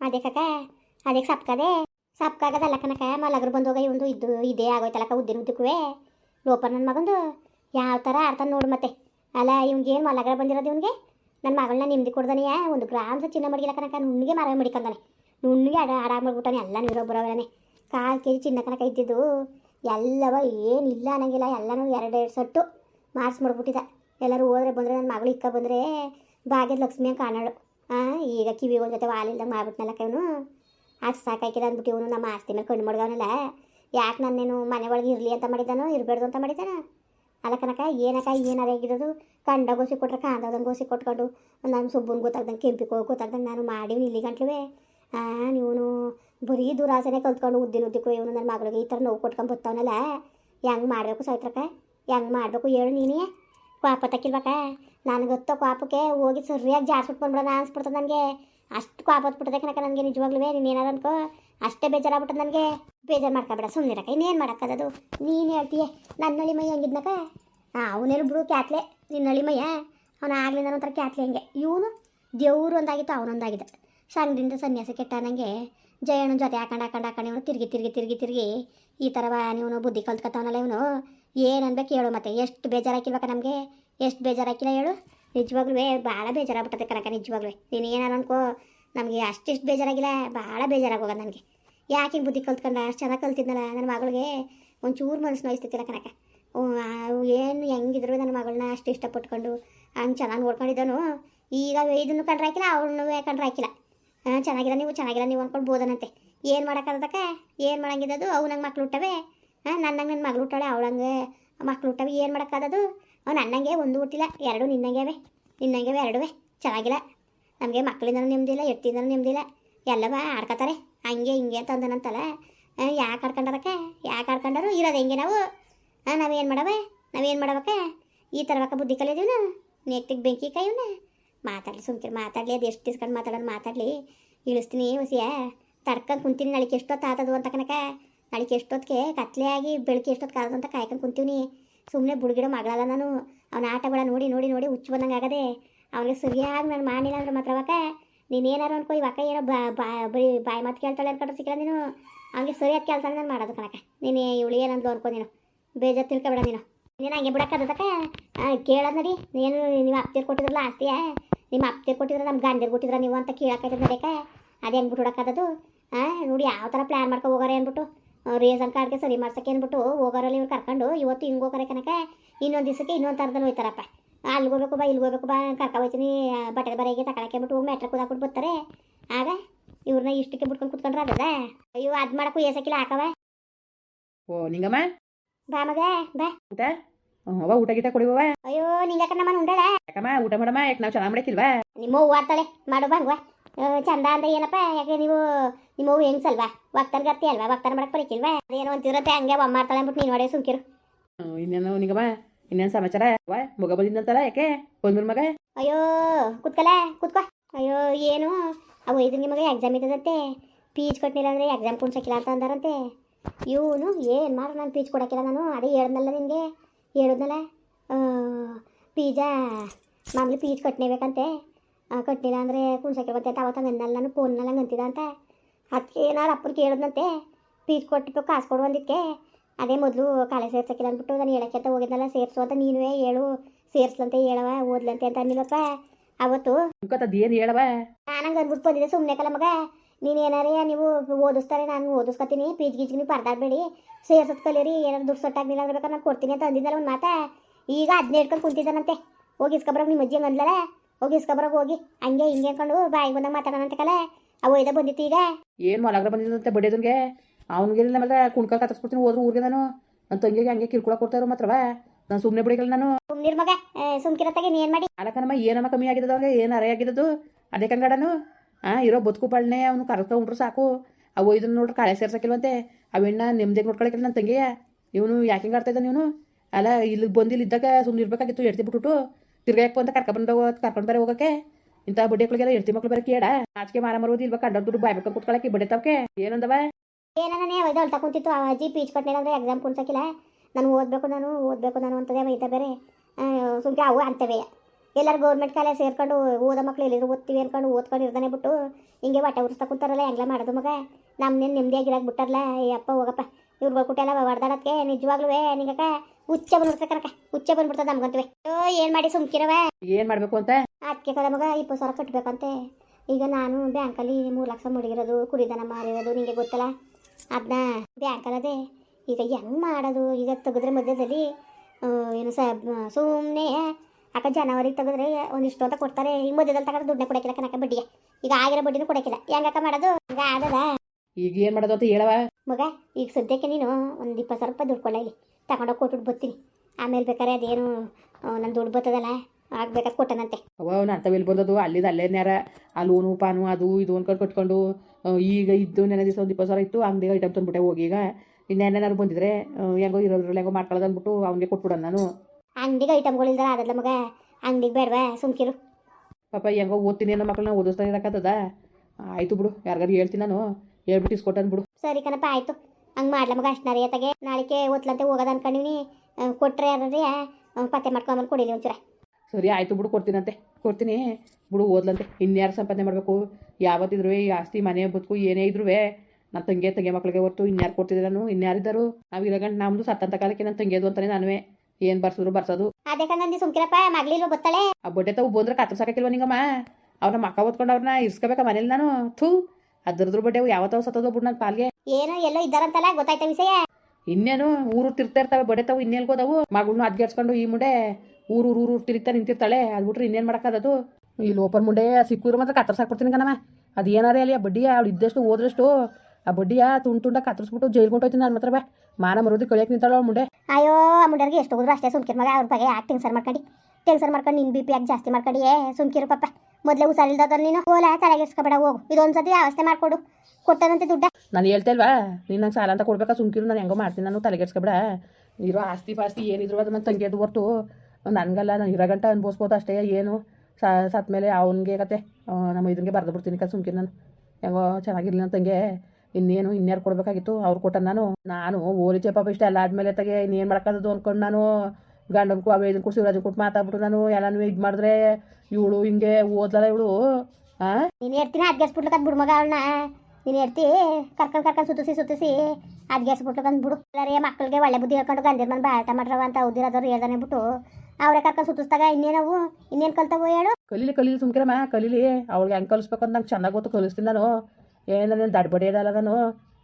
ಅದೇ ಕಕ್ಕ ಅದಕ್ಕೆ ಸಪ್ಕದೆ? ಸಪ್ಕಾಗದಲ್ಲ ಕನಕ ಮಲಗರು ಬಂದೋಗ ಇವಂದು ಇದ್ದು ಇದೇ ಆಗೋಯ್ತಲ್ಲಕ್ಕ ಉದ್ದಿನ ಉದ್ದಕ್ಕೂ ಲೋಪರ್ ನನ್ನ ಮಗಂದು, ಯಾವ ಥರ ಆಡ್ತಾನೆ ನೋಡು ಮತ್ತೆ. ಅಲ್ಲ, ಇವ್ನಿಗೆ ಏನು ಮಲಗರ ಬಂದಿರೋದು ಇವನಿಗೆ? ನನ್ನ ಮಗಳನ್ನ ನಿಮ್ದಿ ಕೊಡ್ದಾನೆಯಾ? ಒಂದು ಗ್ರಾಮ್ಸ ಚಿನ್ನ ಮಡಿಗಿಲ್ಲ ಕನಕ ನುಣ್ಣಿಗೆ ಮರ ಮಡಿಕೊಂಡಾನೆ. ನುಣ್ಣಿಗೆ ಅಡ ಆಡ ಮಾಡ್ಬಿಟ್ಟಾನೆ, ಎಲ್ಲ ನೀರೊಬ್ಬರವನೇ ಕಾಲು ಕೆ ಜಿ ಚಿನ್ನ ಕನಕ ಇದ್ದಿದ್ದು, ಎಲ್ಲವ ಏನಿಲ್ಲ ಅನ್ನಂಗಿಲ್ಲ, ಎಲ್ಲನೂ ಸೊಟ್ಟು. ಮಾರ್ಕ್ಸ್ ಮಾಡ್ಬಿಟ್ಟಿದ್ದ ಎಲ್ಲರೂ ಹೋದ್ರೆ ಬಂದರೆ ನನ್ನ ಮಗಳು ಇಕ್ಕ ಬಂದರೆ, ಭಾಗ್ಯದ ಲಕ್ಷ್ಮಿಯ ಕಾಣೋಳು. ಈಗ ಕಿವಿ ಒಂದು ಜೊತೆ ವಾಲಿಲ್ದಂಗೆ ಮಾಡ್ಬಿಟ್ನಲ್ಲಕ್ಕ ಇವನು? ಅಷ್ಟು ಸಾಕಾಕಿದ ಅಂದ್ಬಿಟ್ಟು ಇವನು ನಮ್ಮ ಆಸ್ತಿ ಮೇಲೆ ಕಣ್ಣು ಮಡ್ಗವನಲ್ಲ ಯಾಕೆ ನನ್ನೇನು ಮನೆ ಒಳಗೆ ಇರಲಿ ಅಂತ ಮಾಡಿದ್ದಾನೋ ಇರಬಾರ್ದು ಅಂತ ಮಾಡಿದ್ದಾನ ಅಲ್ಲ ಕನಕ ಏನಕ್ಕ ಏನಾರ ಆಗಿರೋದು? ಕಂಡ ಗೋಸಿ ಕೊಟ್ರೆ ಕಾಂದದಂಗೆ ಗೋಸಿ ಕೊಟ್ಕೊಂಡು ನಾನು ಸುಬ್ಬನ್ ಗೊತ್ತಾಗ್ದಂಗೆ ಕೆಂಪಿಗೆ ಗೊತ್ತಾಗ್ದಂಗೆ ನಾನು ಮಾಡಿವ್ನು ಇಲ್ಲಿ ಗಂಟ್ಲುವೆ. ಹಾಂ ಇವನು ಬರೀ ದುರಾಸನೆ ಕಲ್ತ್ಕೊಂಡು ಉದ್ದಿನ ಉದ್ದಕ್ಕೂ ಇವನು ನನ್ನ ಮಗಳಿಗೆ ಈ ಥರ ನೋವು ಕೊಟ್ಕೊಂಡು ಬರ್ತಾವನಲ್ಲ ಹೆಂಗೆ ಮಾಡಬೇಕು ಸೈತ್ರಕ್ಕ? ಹೆಂಗೆ ಮಾಡಬೇಕು ಹೇಳು ನೀನೇ? ಪಾಪ ತಕ್ಕಿಲ್ಬೇಕ ನನಗೆ ಗೊತ್ತೋ ಕ್ವಾಪಕ್ಕೆ ಹೋಗಿ ಸರಿಯಾಗಿ ಜಾಡ್ಸ್ಬಿಟ್ಟು ಬಂದ್ಬಿಡೋಣ ಅನ್ಸ್ಬಿಡ್ತದೆ ನನಗೆ. ಅಷ್ಟು ಪಾಪ ಹೊತ್ಬಿಟ್ಟದೆ ಕನಕ ನನಗೆ ನಿಜವಾಗ್ಲೂ ನೀನು ಏನಾರು ಅನ್ಕೋ. ಅಷ್ಟೇ ಬೇಜಾರಾಗ್ಬಿಟ್ಟದ ನನಗೆ. ಬೇಜಾರು ಮಾಡ್ಕೊಬೇಡ ಸುಮ್ಮನಿರಕ್ಕ ಇನ್ನೇನು ಮಾಡೋಕ್ಕದದು? ನೀನು ಹೇಳ್ತೀಯ. ನನ್ನ ನಳಿ ಮೈ ಹಂಗಿದ್ನಕ ಹಾಂ ಬಿಡು, ಕ್ಯಾತ್ಲೆ. ನಿನ್ನ ನಳಿ ಅವನ ಆಗ್ಲಿಂದ ಒಂಥರ ಕ್ಯಾತ್ಲೆ ಹಂಗೆ. ಇವನು ದೇವ್ರು ಒಂದಾಗಿತ್ತು ಅವನೊಂದಾಗಿದ್ದ ಸಣ್ಣದಿಂದ ಸನ್ಯಾಸ ಕೆಟ್ಟ ನನಗೆ ಜಯಣ್ಣನ ಜೊತೆ ಹಾಕೊಂಡು ಹಾಕೊಂಡು ಹಾಕೊಂಡು ಇವನು ತಿರುಗಿ ತಿರುಗಿ ತಿರುಗಿ ತಿರುಗಿ ಈ ಥರ ಇವನು, ಬುದ್ಧಿ ಕಲ್ತ್ಕೊತಾವನಲ್ಲ ಇವನು. ಏನು ಅನ್ಬೇಕು ಹೇಳು ಮತ್ತೆ, ಎಷ್ಟು ಬೇಜಾರಾಕಿಲ್ಬೇಕ ನಮಗೆ? ಎಷ್ಟು ಬೇಜಾರಾಕಿಲ್ಲ ಹೇಳು. ನಿಜವಾಗ್ಲೂ ಭಾಳ ಬೇಜಾರಾಗ್ಬಿಟ್ಟದೆ ಕನಕ ನಿಜವಾಗ್ಲೂ ನೀನು ಏನಾರು ಅನ್ಕೋ, ನಮಗೆ ಅಷ್ಟಿಷ್ಟು ಬೇಜಾರಾಗಿಲ್ಲ ಭಾಳ ಬೇಜಾರಾಗೋಗ ನನಗೆ. ಯಾಕೆ ಹಿಂಗೆ ಬುದ್ಧಿ ಕಲ್ತ್ಕೊಂಡ? ಅಷ್ಟು ಚೆನ್ನಾಗಿ ಕಲ್ತಿದ್ನಲ್ಲ ನನ್ನ ಮಗಳಿಗೆ. ಒಂಚೂರು ಮನಸ್ಸು ನೋಯಿಸ್ತಿತ್ತಿಲ್ಲ ಕನಕ ಏನು ಹೆಂಗಿದ್ರು ನನ್ನ ಮಗಳನ್ನ ಅಷ್ಟು ಇಷ್ಟಪಟ್ಕೊಂಡು, ಹಂಗೆ ಚೆನ್ನಾಗಿ ನೋಡ್ಕೊಂಡಿದ್ದನು. ಈಗ ಇದನ್ನು ಕಂಡ್ರೆ ಹಾಕಿಲ್ಲ ಅವಳನ್ನು ಕಂಡ್ರೆ ಹಾಕಿಲ್ಲ ಚೆನ್ನಾಗಿಲ್ಲ ನೀವು ಚೆನ್ನಾಗಿಲ್ಲ ನೀವು ಅಂದ್ಕೊಂಡು ಬೋದನಂತೆ. ಏನು ಮಾಡೋಕ್ಕಾಗದಕ್ಕ ಏನು ಮಾಡೋಂಗಿದ್ದದು? ಅವು ನಂಗೆ ಮಕ್ಳು ಹುಟ್ಟವೆ. ಹಾಂ, ನನ್ನಂಗೆ ನನ್ನ ಮಗಳು ಹುಟ್ಟಾಳೆ ಅವಳಂಗೆ ಮಕ್ಳು ಹುಟ್ಟವೆ ಏನು ಮಾಡೋಕ್ಕಾದದು? ಅವ್ನು ನನ್ನಂಗೆ ಒಂದು ಹುಟ್ಟಿಲ್ಲ, ಎರಡು ನಿನ್ನಂಗೆ ಅವೆ ನಿನ್ನಂಗೆ ಅವೆ ಎರಡುವೆ, ಚೆನ್ನಾಗಿಲ್ಲ. ನಮಗೆ ಮಕ್ಕಳಿಂದ ನೆಮ್ಮದಿಲ್ಲ ಎತ್ತಿಂದ ನೆಮ್ಮದಿಲ್ಲ ಎಲ್ಲವ ಆಡ್ಕೊತಾರೆ, ಹಂಗೆ ಹಿಂಗೆ ಅಂತ ಯಾಕೆ ಆಡ್ಕೊಂಡಾರಕ್ಕೆ? ಯಾಕೆ ಆಡ್ಕೊಂಡಾರು? ಇರೋದು ಹೆಂಗೆ ನಾವು? ಹಾಂ, ನಾವೇನು ಮಾಡವೆ? ನಾವೇನು ಮಾಡಬೇಕ ಈ ಥರವಕ್ಕ ಬುದ್ಧಿ ಕಲಿಯೋದಿವ್ನ ನೆಟ್ಟಿಗೆ ಬೆಂಕಿ ಕಾಯಿವ್ನ ಮಾತಾಡಲಿ ಸುಮ್ಕಿರಿ, ಮಾತಾಡಲಿ, ಅದು ಎಷ್ಟು ತಿಸ್ಕೊಂಡು ಮಾತಾಡೋದು ಮಾತಾಡಲಿ. ಇಳಿಸ್ತೀನಿ, ಹೊಸಿಯ. ತಡ್ಕೊಂಡು ಕುಂತೀನಿ ನಳಿಕೆ ಎಷ್ಟೊತ್ತು ಆತದು ಅಂತ ಕನಕ ನಾಳೆಗೆ ಎಷ್ಟೊತ್ತಿಗೆ? ಕತ್ಲೆ ಆಗಿ ಬೆಳಗ್ಗೆ ಎಷ್ಟೊತ್ತು ಕಾಲದಂತ ಕಾಯ್ಕೊಂಡು ಕುಂತೀವಿ ಸುಮ್ಮನೆ ಬುಡ್ಗಿಡೋ ಮಗಳಲ್ಲ ನಾನು. ಅವನ ಆಟಗಳ ನೋಡಿ ನೋಡಿ ನೋಡಿ ಹುಚ್ಚು ಬಂದಂಗೆ ಆಗದೆ. ಅವನಿಗೆ ಸರಿಯಾಗಿ ನಾನು ಮಾಡಿಲ್ಲ ಅಂದ್ರೆ ಮಾತ್ರ ನೀನು ಏನಾರು ಅನ್ಕೋ ಇವಕ್ಕ ಏನೋ ಬಾ ಬರೀ ಬಾಯಿ ಮಾತು ಕೇಳ್ತಾಳೆ ಅನ್ಕೊಂಡು ಸಿಕ್ಕಿಲ್ಲ ನೀನು. ಅವನಿಗೆ ಸರಿಯಾದ ಕೆಲಸ ನಾನು ಮಾಡೋದು ಕಣಕ ನೀನು ಇವಳು ಏನಂದ್ಲು ಅನ್ಕೋ ನೀನು. ಬೇಜಾರು ತಿಳ್ಕೊಬೇಡ ನೀನು. ನೀನು ಹಂಗೆ ಬಿಡಕ್ಕದಕ್ಕ ಕೇಳೋದು ನಡಿ. ನೀನು ನೀವು ಅಪ್ತೀರ್ ಕೊಟ್ಟಿದ್ರಲ್ಲ ಆಸ್ತಿಯ? ನಿಮ್ಮ ಅಪ್ತೀರ್ ಕೊಟ್ಟಿದ್ರೆ ನಮ್ಮ ಗಂಡರ್ ಕೊಟ್ಟಿದ್ರೆ ನೀವು ಅಂತ ಕೇಳಕ್ಕೈತದ ನಡಿಯಕ ಅದು ಹೆಂಗೆ ಬಿಟ್ಟು ಹಾಂ ನೋಡಿ ಯಾವ ಥರ ಪ್ಲ್ಯಾನ್ ಮಾಡ್ಕೊ ಹೋಗಾರೆ ಅಂದ್ಬಿಟ್ಟು ರೇಷನ್ ಕಾರ್ಡ್ಗೆ ಸರಿ ಮಾಡ್ಸಕ್ಕೆ ಅಂದ್ಬಿಟ್ಟು ಹೋಗೋರಲ್ಲಿ ಇವ್ರು ಕರ್ಕೊಂಡು ಇವತ್ತು ಹಿಂಗೆ ಹೋಗೋರೆ ಕನಕ ಇನ್ನೊಂದು ದಿವಸಕ್ಕೆ ಇನ್ನೊಂದು ಥರದಲ್ಲಿ ಹೋಯ್ತಾರಪ್ಪ. ಅಲ್ಲಿಗೆ ಹೋಗ್ಬೇಕು ಬಾ ಇಲ್ಲಿ ಹೋಗ್ಬೇಕು ಬಾ ಕರ್ಕೊ ಹೋಯ್ತೀನಿ ಬಟ್ಟೆ ಬರೆಗೆ ತಗೊಳಕ್ಕೆ ಬಿಟ್ಟು ಹೋಗಿ ಮೆಟ್ರ ಕುದಾಕ್ಬಿಟ್ಟು ಬರ್ತಾರೆ. ಆಗ ಇವ್ರನ್ನ ಇಷ್ಟಕ್ಕೆ ಬಿಟ್ಕೊಂಡು ಕುತ್ಕೊಂಡ್ರೆ ಅದದ ಅಯ್ಯೋ ಅದು ಮಾಡಕ್ಕೂ ಏಸಕ್ಕಿಲ್ಲ ಹಾಕವ. ಓ ನಿಂಗಮ್ಮ? ಬಾ ಮಗ ಬಾ. ಊಟ? ಹ್ಞೂ ಅವ ಊಟ ಗೀಟ ಕೊಡಿವವ ಅಯ್ಯೋ ನಿಂಗಕ್ಕ ನಮ್ಮ ಉಂಡಳ? ಯಾಕಮ್ಮ ಊಟ ಮಾಡಮ್ಮ ಯಾಕೆ ನಾವು ಚೆನ್ನಾಗಿ ಮಾಡಕ್ಕಿಲ್ವಾ? ನಿಮ್ಮ ಅವ್ವ ಆಡ್ತಾಳೆ ಮಾಡು ಬಂಗ್ವ ಚಂದ ಅಂದ ಏನಪ್ಪ? ಯಾಕೆ ನೀವು ನಿಮ್ಮ ಅವು ಹೆಂಗ್ಸಲ್ವಾ ವಾಗ್ತಾನ ಗರ್ತಿ ಅಲ್ವಾ? ವಾಗ್ತಾನ ಮಾಡಕ್ ಬರೀಕಿಲ್ವಾ? ಅದೇನೋ ಅಂತಿರತ್ತೆ ಹಂಗೆ ಒಮ್ಮ ಮಾಡ್ತಾಳೆ ಅಂದ್ಬಿಟ್ಟು ನೀನು ಹೊಡೆ ಸುಮ್ಕಿರು. ಇನ್ನೇನು ನಿಂಗಮ್ಮ ಇನ್ನೇನು ಸಮಾಚಾರ? ವಾ ಮಗ ಬಂದಿದ್ದಂತಲ್ಲ ಯಾಕೆ? ಬಂದ್ಬಿಡ್ ಮಗ? ಅಯ್ಯೋ ಕುತ್ಕಲ ಕುತ್ಕೋ. ಅಯ್ಯೋ ಏನು? ಅವು ಇದು ನಿಮಗೆ ಎಕ್ಸಾಮ್ ಇದ್ದದಂತೆ. ಪೀಚ್ ಕೊಟ್ಟಿಲ್ಲ ಅಂದ್ರೆ ಎಕ್ಸಾಮ್ ಕುಣ್ಸಕ್ಕಿಲ್ಲ ಅಂತ ಅಂದಾರಂತೆ. ಇವನು ಏನು ಮಾಡು ನಾನು ಪೀಚ್ ಕೊಡೋಕ್ಕಿಲ್ಲ ನಾನು? ಅದೇ ಹೇಳ್ದಲ್ಲ ನಿನಗೆ? ಹೇಳಿದ್ನಲ್ಲ? ಪೀಜಾ ಮಾಮೂಲಿ ಪೀಚ್ ಕಟ್ನೇಬೇಕಂತೆ. ಕಟ್ಟಿಲ್ಲ ಅಂದರೆ ಕುಣ್ಸಕ್ಕೆ ಬರ್ತೈತೆ ಅವತ್ತು ನನ್ನೆಲ್ಲ ನಾನು ಫೋನ್ನೆಲ್ಲ ಅಂತಿದ್ದ ಅಂತ. ಅದಕ್ಕೆ ಏನಾರು ಅಪ್ಪನ ಕೇಳಿದ್ನಂತೆ. ಪೀಜ್ ಕೊಟ್ಟಿಟ್ಟು ಕಾಸು ಕೊಡು ಅಂದಿದ್ದಕ್ಕೆ ಅದೇ ಮೊದಲು ಕಾಲೇಜ್ ಸೇರ್ಸಕ್ಕಿಲ್ಲ ಅಂದ್ಬಿಟ್ಟು ನಾನು ಹೇಳಕ್ಕೆ ಅಂತ ಹೋಗಿದ್ನಲ್ಲ ಸೇರಿಸು ಅಂತ ನೀನುವೇ ಹೇಳು. ಸೇರ್ಸ್ಲಂತೆ ಹೇಳವ ಓದ್ಲಂತೆ ಅಂತ ಅನ್ನಿಲ್ಲಪ್ಪ ಅವತ್ತು ಏನು ಹೇಳವ ನಾನಂಗೆ ಅಂದ್ಬಿಟ್ಟು ಬಂದಿದ್ದೆ ಸುಮ್ಮನೆ ಕಲ ಮಗ. ನೀನು ಏನಾರೇ ನೀವು ಓದಿಸ್ತಾರೆ ನಾನು ಓದಿಸ್ಕೊತೀನಿ. ಪೀಜ್ ಗೀಜ್ ನೀವು ಪರ್ದಾಡಬೇಡಿ. ಸೇರ್ಸೋದು ಕಲೀರಿ ಏನಾದ್ರು ದುಡ್ಡು ಸೊಟ್ಟಾಗಲಿಲ್ಲ ಅಂದ್ರೆ ನಾನು ಕೊಡ್ತೀನಿ ಅಂತ ಅಂದಿದ್ದಲ್ಲ ಒಂದು ಮಾತಾ. ಈಗ ಅದನ್ನೇ ಹಿಡ್ಕೊಂಡು ಕುಂತಿದ್ದಾನಂತೆ. ಹೋಗಿ ಇಸ್ಕೊಬ್ರಾಗ ನಿಮ್ಮ ಅಜ್ಜಿ ಹಂಗೆ ಅಂದ್ಲಲ್ಲ ಹೋಗಿ ಇಸ್ಕೊಬ್ರಾಗ ಹೋಗಿ. ಹಂಗೆ ಹಿಂಗೆ ಅನ್ಕೊಂಡು ಬಾಯಿಗೆ ಬಂದಾಗ ಕಲೆ. ಅವು ಇದ ಬಂದಿತ್ತು ಈಗ. ಏನು ಮಲಗ್ರ ಬಂದಿದ್ದಂತೆ ಬಡಿಯೋದನ್ಗೆ? ಅವ್ನಿಗೆ ನಮ್ಮಲ್ಲ ಕುಣ್ಕ ಕತ್ತರಿಸ್ಬಿಡ್ತೀನಿ ಹೋದ್ರು ಊರಿಗೆ ನಾನು. ನನ್ನ ತಂಗಿಗೆ ಹಂಗೆ ಕಿರ್ಕೊಳಕ್ ಕೊಡ್ತಾರೋ ಮಾತ್ರವ? ನಾನು ಸುಮ್ಮನೆ ಬಿಡಿಗಲ್ಲ ನಾನು. ಸುಮ್ನಿರ್ ಮಗ ಸುಮ್ಕಿರತ್ತಾಗೆ ನೀನು ಮಾಡಿ? ಅಲ್ಲಕ್ಕನಮ್ಮ ಏನಮ್ಮ ಕಮ್ಮಿ ಆಗಿದ್ದು ಅವ್ರಿಗೆ ಏನು ಅರೆ ಆಗಿದ್ದದು? ಅದೇ ಕಂಗಡನು. ಹಾಂ ಇರೋ ಬದುಕು ಪಾಳನೆ ಅವನು ಕರೆಕ್ಟ್ ಉಂಟ್ರು ಸಾಕು. ಅವು ಇದನ್ನ ನೋಡ್ರಿ ಕಾಳೆ ಸೇರ್ಸಕ್ಕಿಲ್ವಂತೆ. ಅವೆಣ್ಣ ನೆಮ್ಮದಿಗೆ ನೋಡ್ಕೊಳಕಿಲ್ಲ ನನ್ನ ತಂಗಿಯ. ಇವನು ಯಾಕೆ ಹಿಂಗೆ ಆಡ್ತಾ ಇದ್ದಾನೆ ಇವನು? ಅಲ್ಲ ಇಲ್ಲಿಗೆ ಬಂದಿಲ್ಲ ಇಲ್ಲಿ ಇದ್ದಾಗ ಸುಮ್ಮನೆ ಇರ್ಬೇಕಾಗಿತ್ತು ಎಡ್ತಿ ಬಿಟ್ಬಿಟ್ಟು ತಿರ್ಗಾ ಅಂತ ಕರ್ಕೊಂಡ್ ಕರ್ಕೊಂಡು ಬರೋ ಹೋಗಕ್ಕೆ? ಇಂಥ ಬಡ್ಡಿ ಹೆಂಡತಿ ಮಕ್ಳು ಬರೋಕೆ ಕೇಡ? ಆಚೆಗೆ ಮಾರ ಮರೋದು ಇಲ್ವಾ? ಕಂಡ ದುಡ್ಡು ಬಾಯ್ಬೇಕು ಕುತ್ಕೊಳಕ್ಕೆ ಬಡ್ಡಿ ಏನಂದವ? ಏನನೇ ಒಯ್ದು ಅಳ್ತಾ ಕುಂತಿತ್ತು. ಆ ಅಜ್ಜಿ ಪೀಚ್ ಕೊಟ್ಟಿಲ್ಲ ಅಂದ್ರೆ ಎಕ್ಸಾಮ್ ಕುಣ್ಸಕ್ಕಿಲ್ಲ ನಾನು ಓದಬೇಕು ನಾನು ಓದಬೇಕು ನಾನು ಅಂತದೇ ಒಯ್ತಾ ಬೇರೆ. ಸುಮ್ಕೆ ಅವು ಅಂತವೆ. ಎಲ್ಲರೂ ಗೌರ್ಮೆಂಟ್ ಕಾಲೇಜ್ ಸೇರ್ಕೊಂಡು ಓದೋ ಮಕ್ಳು ಎಲ್ಲಿದ್ರು ಓದ್ತೀವಿ ಅನ್ಕೊಂಡು ಓದ್ಕೊಂಡು ಇರ್ದಾನೆ ಬಿಟ್ಟು ಹಿಂಗೆ ಹೊಟ್ಟೆ ಉರ್ಸ್ತಾ ಕುಂತಾರಲ್ಲ, ಹೆಂಗ್ಲ ಮಾಡೋದು ಮಗ? ನಮ್ಮನ್ನೇನು ನೆಮ್ಮದಿಯಾಗಿರಾಗ ಬಿಟ್ಟಾರಲ್ಲ ಏ ಅಪ್ಪ ಹೋಗಪ್ಪ. ಇವ್ರು ಕುಟ್ಟೆಲ್ಲ ಹೊಡೆದಾಡೋದಕ್ಕೆ ನಿಜವಾಗ್ಲೂ ನಿಂಗಕ್ಕ? ಹುಚ್ಚ ಬಂದ್ಬಿಡ್ತ ಕನಕ ಹುಚ್ಚ ಬಂದ್ಬಿಡ್ತದ ನಮ್ಗಂತವೆ ಓ ಏನ್ ಮಾಡಿ ಸುಮ್ಕಿರವ? ಏನ್ ಮಾಡಬೇಕು ಅಂತ? ಅದಕ್ಕೆ ಕದ ಮಗ ಇಪ್ಪತ್ತು ಸಾವಿರ ಕಟ್ಬೇಕಂತೆ. ಈಗ ನಾನು ಬ್ಯಾಂಕಲ್ಲಿ ಮೂರು ಲಕ್ಷ ಮುಡಿಗಿರೋದು ಕುಡಿದನ ಮಾರಿರೋದು ನಿಂಗೆ ಗೊತ್ತಲ್ಲ? ಅದನ್ನ ಬ್ಯಾಂಕಲ್ಲದೆ ಈಗ ಹೆಂಗ್ ಮಾಡೋದು? ಈಗ ತೆಗೆದ್ರೆ ಮಧ್ಯದಲ್ಲಿ ಏನು ಸ ಸುಮ್ಮನೆ ಅಕ್ಕ ಜನವರಿಗೆ ತೆಗೆದ್ರೆ ಒಂದಿಷ್ಟು ಅಂತ ಕೊಡ್ತಾರೆ. ಈ ಮಧ್ಯದಲ್ಲಿ ತಗೊಂಡು ದುಡ್ಡನ್ನ ಕೊಡಕ್ಕಿಲ್ಲ ಕನಕ ಬಡ್ಡಿಗೆ. ಈಗ ಆಗಿರೋ ಬಡ್ಡಿನೂ ಕೊಡಕ್ಕಿಲ್ಲ. ಹೆಂಗಕ್ಕ ಮಾಡೋದು? ಈಗ ಆಗದ? ಈಗ ಏನು ಮಾಡೋದು ಅಂತ ಹೇಳವ ಮಗ ಈಗ ಸದ್ಯಕ್ಕೆ ನೀನು ಒಂದು ಇಪ್ಪತ್ತು ಸಾವಿರ ರೂಪಾಯಿ ದುಡ್ಡು ಕೊಡ ಇಲ್ಲಿ. ತಗೊಂಡೋಗಿ ಕೊಟ್ಬಿಟ್ಟು ಬರ್ತೀನಿ. ಆಮೇಲೆ ಬೇಕಾದ್ರೆ ಅದೇನು ನನ್ನ ದುಡ್ಡು ಬರ್ತದಲ್ಲ ಆಗ್ಬೇಕಾದ ಕೊಟ್ಟನಂತೆ. ಅವ ಅಂತವೆಲ್ಲಿ ಬಂದದು ಅಲ್ಲಿದ್ದು ಅಲ್ಲೇ ನ್ಯಾರ ಆ ಲೋನು ಪಾನು ಅದು ಇದು ಅನ್ಕೊಂಡು ಕಟ್ಕೊಂಡು ಈಗ ಇದ್ದು ನೆನೆ ದಿವಸ ಒಂದು ಇಪ್ಪತ್ತು ಸಾವಿರ ಇತ್ತು ಅಂಗಡಿಗೆ ಐಟಮ್ ತಂದ್ಬಿಟ್ಟೆ ಹೋಗಿ ಈಗ. ಇನ್ನೇನಾರು ಬಂದಿದ್ರೆ ಹೆಂಗೋ ಇರೋದ್ರಲ್ಲಿ ಹೆಂಗೋ ಮಾಡ್ಕೊಳ್ಳೋದು ಅಂದ್ಬಿಟ್ಟು ಅವ್ನಿಗೆ ಕೊಟ್ಬಿಡೋಣ ನಾನು. ಅಂಗಡಿಗೆ ಐಟಮ್ಗಳಿಲ್ದಾರ ಅದಲ್ಲ ಮಗ ಅಂಗಡಿಗೆ ಬೇಡವಾ ಸುಮ್ಕಿರು ಪಾಪ ಹೆಂಗೋ ಓದ್ತೀನಿ ಅನ್ನೋ ಮಕ್ಕಳನ್ನ ಓದಿಸ್ತಾ ಇರೋಕ್ಕಾಗ್ತದ ಆಯಿತು ಬಿಡು ಯಾರಿಗಾರು ಹೇಳ್ತೀನಿ ನಾನು ಹೇಳ್ಬಿಟ್ಟು ಇಸ್ಕೊಟ್ಟನ್ ಬಿಡು. ಸರಿ ಕಣಪ್ಪ ಆಯಿತು. ಹಂಗೆ ಮಾಡ್ಲ ಮಗ ಅಷ್ಟು ನರಿಯತ್ತಾಗೆ ನಾಳಿಕೆ ಓದ್ಲಂತೆ ಹೋಗೋದು ಅನ್ಕೊಂಡಿನಿ ಕೊಟ್ಟರೆ ಯಾರೇ ಪತ್ತೆ ಮಾಡ್ಕೊಂಬಂದು ಕೊಡಿಲಿ ಒಂಚೂರ. ಸರಿ ಆಯಿತು ಬಿಡು ಕೊಡ್ತೀನಂತೆ. ಕೊಡ್ತೀನಿ. ಬಿಡು ಓದ್ಲಂತೆ. ಇನ್ಯಾರು ಸಂಪಾದನೆ ಮಾಡಬೇಕು? ಯಾವತ್ತಿದ್ರು ಈ ಆಸ್ತಿ ಮನೆ ಬದುಕು ಏನೇ ಇದ್ರೂ ನನ್ನ ತಂಗಿ ತಂಗಿ ಮಕ್ಳಿಗೆ ಹೊರ್ತು ಇನ್ಯಾರು ಕೊಡ್ತಿದ್ದೆ ನಾನು ಇನ್ಯಾರಿದ್ದರು ನಾವು ಇರೋಗಂಟು ನಮ್ಮದು ಸತ್ತಂತ ಕಾಲಕ್ಕೆ ನನ್ನ ತಂಗಿಯದು ಅಂತಾನೆ ನಾನು ಏನು ಬರ್ಸಿದ್ರು ಬರ್ಸೋದು. ಅದೇ ಕಂಗಂದಿ ಸುಮ್ಕಿರಪ್ಪ ಮಗ್ಲಿಲ್ವ ಬತ್ತಾಳೆ ಆ ಬಡ್ಡೆ ತಾವು ಬಂದ್ರೆ ಕತ್ರ ಸಾಕಿಲ್ವ ನಿಂಗಮ್ಮ? ಅವ್ರನ್ನ ಮಕ್ಕ ಓದ್ಕೊಂಡು ಅವ್ರನ್ನ ಇರ್ಸ್ಕೋಬೇಕಾ ಮನೇಲಿ ನಾನು. ಥೂ. ಅದ್ರದ್ರ ಬಟ್ಟೆ ಯಾವತ್ತಾವ ಸತ್ತದ ಬಿಡ್ ನನ್ನ ಪಾಲ್ಗೆ. ಏನೋ ಎಲ್ಲೋ ಇದ್ದಾರಂತಲ್ಲ ಗೊತ್ತಾಯ್ತ ವಿಷಯ? ಇನ್ನೇನು ಊರು ತಿರ್ತಾ ಇರ್ತಾವೆ ಬಡೆ ತಾವು ಇನ್ನೇನು ಹೋದವು. ಮಗಳನ್ನ ಅದ್ಗೆಡ್ಸ್ಕೊಂಡು ಈ ಮುಂಡೆ ಊರು ಊರು ಊರು ತಿರುಗ್ತಾ ನಿಂತಿರ್ತಾಳೆ. ಅದು ಬಿಟ್ರೆ ಇನ್ನೇನು ಮಾಡೋಕ್ಕದದು? ಈ ಲೋಪರ್ ಮುಂಡೆ ಸಿಕ್ಕಿದ್ರು ಮಾತ್ರ ಕತ್ತರ್ಸ್ ಹಾಕ್ಬಿಡ್ತೀನಿ ಕಣಮ್ಮ. ಅದು ಏನಾರೇ ಅಲ್ಲಿ ಆ ಬಡ್ಡಿಯ ಅವಳು ಇದ್ದಷ್ಟು ಹೋದ್ರಷ್ಟು ಆ ಬಡ್ಡಿಯ ತುಂಡು ತುಂಡ ಕತ್ತರಿಸ್ಬಿಟ್ಟು ಜೈಲ್ಗೊಂಡೋಯ್ತೀನಿ ನಾನು ಮಾತ್ರ ಬಾ. ಮಾನ ಮರೋದಿ ಕಳಿಯಕ್ಕೆ ನಿಂತಾಳ ಅವ್ಳು ಮುಂಡೆ ಅಯ್ಯೋ ಆ ಮುಂಡರ್ಗೆ ಎಷ್ಟು ಹೋದ್ರು ಅಷ್ಟೇ ಸುಮ್ಕಿರ್ ಮಗ ಅವ್ರ ಬಗ್ಗೆ ಯಾಕೆ ಸರ್ ಮಾಡ್ಕೊಂಡು? ಟೆನ್ಸರ್ ಮಾಡ್ಕೊಂಡು ನಿನ್ ಬಿ ಪಿ ಯಾಕೆ ಜಾಸ್ತಿ ಮಾಡ್ಕೊಂಡು? ಏ ಸುಮ್ಕಿರು ಪಾಪ. ಮೊದಲೇ ಹುಷಾರಿಲ್ದ ನೀನು? ಓಲ ತಲೆಗೆಡ್ಸ್ಕೊಬೇಡ ಹೋಗು. ಇದೊಂದ್ಸತಿ ವ್ಯವಸ್ಥೆ ಮಾಡ್ಕೊಡು. ಕೊಟ್ಟದಂತೆ ದುಡ್ಡ. ನಾನು ಹೇಳ್ತೇಲ್ವಾ, ನೀನು ನಂಗೆ ಸಾಲ ಅಂತ ಕೊಡ್ಬೇಕಾ? ಸುಮ್ಕಿರು, ನಾನು ಹೆಂಗೋ ಮಾಡ್ತೀನಿ, ನಾನು ತಲೆಗೆಡ್ಸ್ಕೊಬೇಡ ಇರೋ ಆಸ್ತಿ ಪಾಸ್ತಿ ಏನಿದ್ರು ಅದು ನನ್ನ ತಂಗಿಯದು ಹೊರ್ತು. ನನಗಲ್ಲ, ನಾನು ಇರೋ ಗಂಟ ಅನ್ಭವಿಸ್ಬೋದು ಅಷ್ಟೇ, ಏನು? ಸತ್ ಮೇಲೆ ಅವನಿಗೆ ಕತೆ ನಮ್ಮ ಇದ್ರಿಗೆ ಬರೆದು ಬಿಡ್ತೀನಿ ಕತೆ ಸುಮ್ಕಿರು ನಾನು. ಹೆಂಗೋ ಚೆನ್ನಾಗಿರ್ಲಿ ನನ್ನ ತಂಗೆ. ಇನ್ನೇನು, ಇನ್ಯಾರು ಕೊಡಬೇಕಾಗಿತ್ತು, ಅವ್ರು ಕೊಟ್ಟ ನಾನು. ನಾನು ಓಲಿ ಪಾಪ ಇಷ್ಟ ಎಲ್ಲ ಆದಮೇಲೆ ತಗೆ ಇನ್ನೇನು ಮಾಡೋಕ್ಕದು ಅಂದ್ಕೊಂಡು ನಾನು. ಗಂಡನ್ಕು ಅವೇ ಇದನ್ನು ಕೊಟ್ಟು ಶಿವರಾಜನ್ ಕೊಟ್ಟು ಮಾತಾಡ್ಬಿಟ್ಟು ನಾನು ಎಲ್ಲನೂ ಇದು ಮಾಡಿದ್ರೆ ಇವಳು ಹಿಂಗೆ ಓದ್ಲಲ್ಲ ಇವಳು ಹಾಂ ನೀನು ಹೇಳ್ತೀನಿ ಅದ್ಗೆಸ್ಬಿಟ್ಲಕ್ಕ ಬಿಡು ಮಗ ಅವಳನ್ನ. ನೀನು ಹೇಳ್ತಿ ಕರ್ಕೊಂಡು ಕರ್ಕೊಂಡು ಸುತ್ತಿಸಿ ಸುತ್ತಿಸಿ. ಅದ್ಗೆಸ್ಬಿಟ್ಲಕ್ಕಂದು ಬಿಡು ಎಲ್ಲರೇ ಮಕ್ಕಳಿಗೆ ಒಳ್ಳೆ ಬುದ್ಧಿ ಹೇಳ್ಕೊಂಡು ಗಂದಿರ ಮನೆ ಬಾಟ ಮಾಡ್ರವ ಅಂತ ಉದ್ದಿರೋದವ್ರು ಹೇಳ್ದಾನೆ ಬಿಟ್ಟು. ಅವರೇ ಕರ್ಕೊಂಡು ಸುತ್ತಿಸ್ದಾಗ ಇನ್ನೇನವು ಇನ್ನೇನು ಕಲ್ತವು ಹೇಳು? ಕಲೀಲಿ ಕಲೀಲಿ ಸುಮ್ಕಿರಮ್ಮ ಕಲೀಲಿ. ಅವಳಿಗೆ ಹೆಂಗೆ ಕಲಿಸ್ಬೇಕು ಅಂತ ನಂಗೆ ಚೆನ್ನಾಗಿ ಗೊತ್ತು ಕಲಿಸ್ತೀನಿ ನಾನು. ಏನೇನು ದಡ್ಬಡಿ ಅದಲ್ಲ ನಾನು.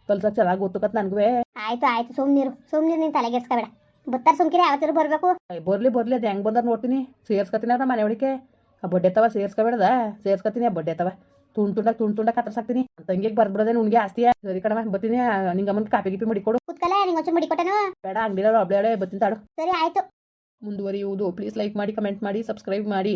ಕಲ್ಸಕ್ಕೆ ಚೆನ್ನಾಗಿ ಗೊತ್ತು ಕತ್ ನನಗೂ ಆಯ್ತು ಆಯ್ತು ಸುಮ್ನಿರು ಸುಮ್ನಿರು ನೀನು ತಲೆಗೆಡ್ಸ್ಕೊಬೇಡ. ಬತ್ತಾರ ಸುಮ್ಕಿರಿ ಯಾವತ್ತಿರು ಬರಬೇಕು. ಬರ್ಲಿ ಬರ್ಲಿ ಅದು ಹೆಂಗ್ ಬಂದಾರ ನೋಡ್ತೀನಿ. ಸೇರ್ಸ್ಕೊತೀನಿ ಅವ್ರ ಮನೆ ಒಳಗೆ ಆ ಬಡ್ಡೆ ತವ ಸೇರ್ಸ್ಕೊಬೇಡದ. ಸೇರ್ಸ್ಕೊತೀನಿ ಆ ಬಡ್ಡೆ ತವ. ತುಂಡ್ ತುಂಡಾಗ ತುಂಡು ತುಂಡಾಗ ಕತ್ತರ್ಸಾಕ್ತೀನಿ. ತಂಗಿಗೆ ಬರ್ಬಿಡೋದೇ ನುಣ್ಗೆ ಆಸ್ತಿಯ ಸರಿ ಕಡಮ ಬರ್ತೀನಿ. ನಿಂಗೆ ಅಮ್ಮನ ಕಾಪಿ ಗಿಪಿ ಮಡಿಕೊಡು. ಕೂತ್ಕಲ್ಲ ನಿಂಗೆ ಒಂಚೂರು ಮಡಿಕೊಟ್ಟನು? ಬೇಡ ಅಂಗಡಿಲ್ಲ ಒಬ್ಳೆ ಬರ್ತೀನಿ ತಾಡು. ಸರಿ ಆಯ್ತು. ಮುಂದುವರಿಯುವುದು. ಪ್ಲೀಸ್ ಲೈಕ್ ಮಾಡಿ ಕಮೆಂಟ್ ಮಾಡಿ ಸಬ್ಸ್ಕ್ರೈಬ್ ಮಾಡಿ.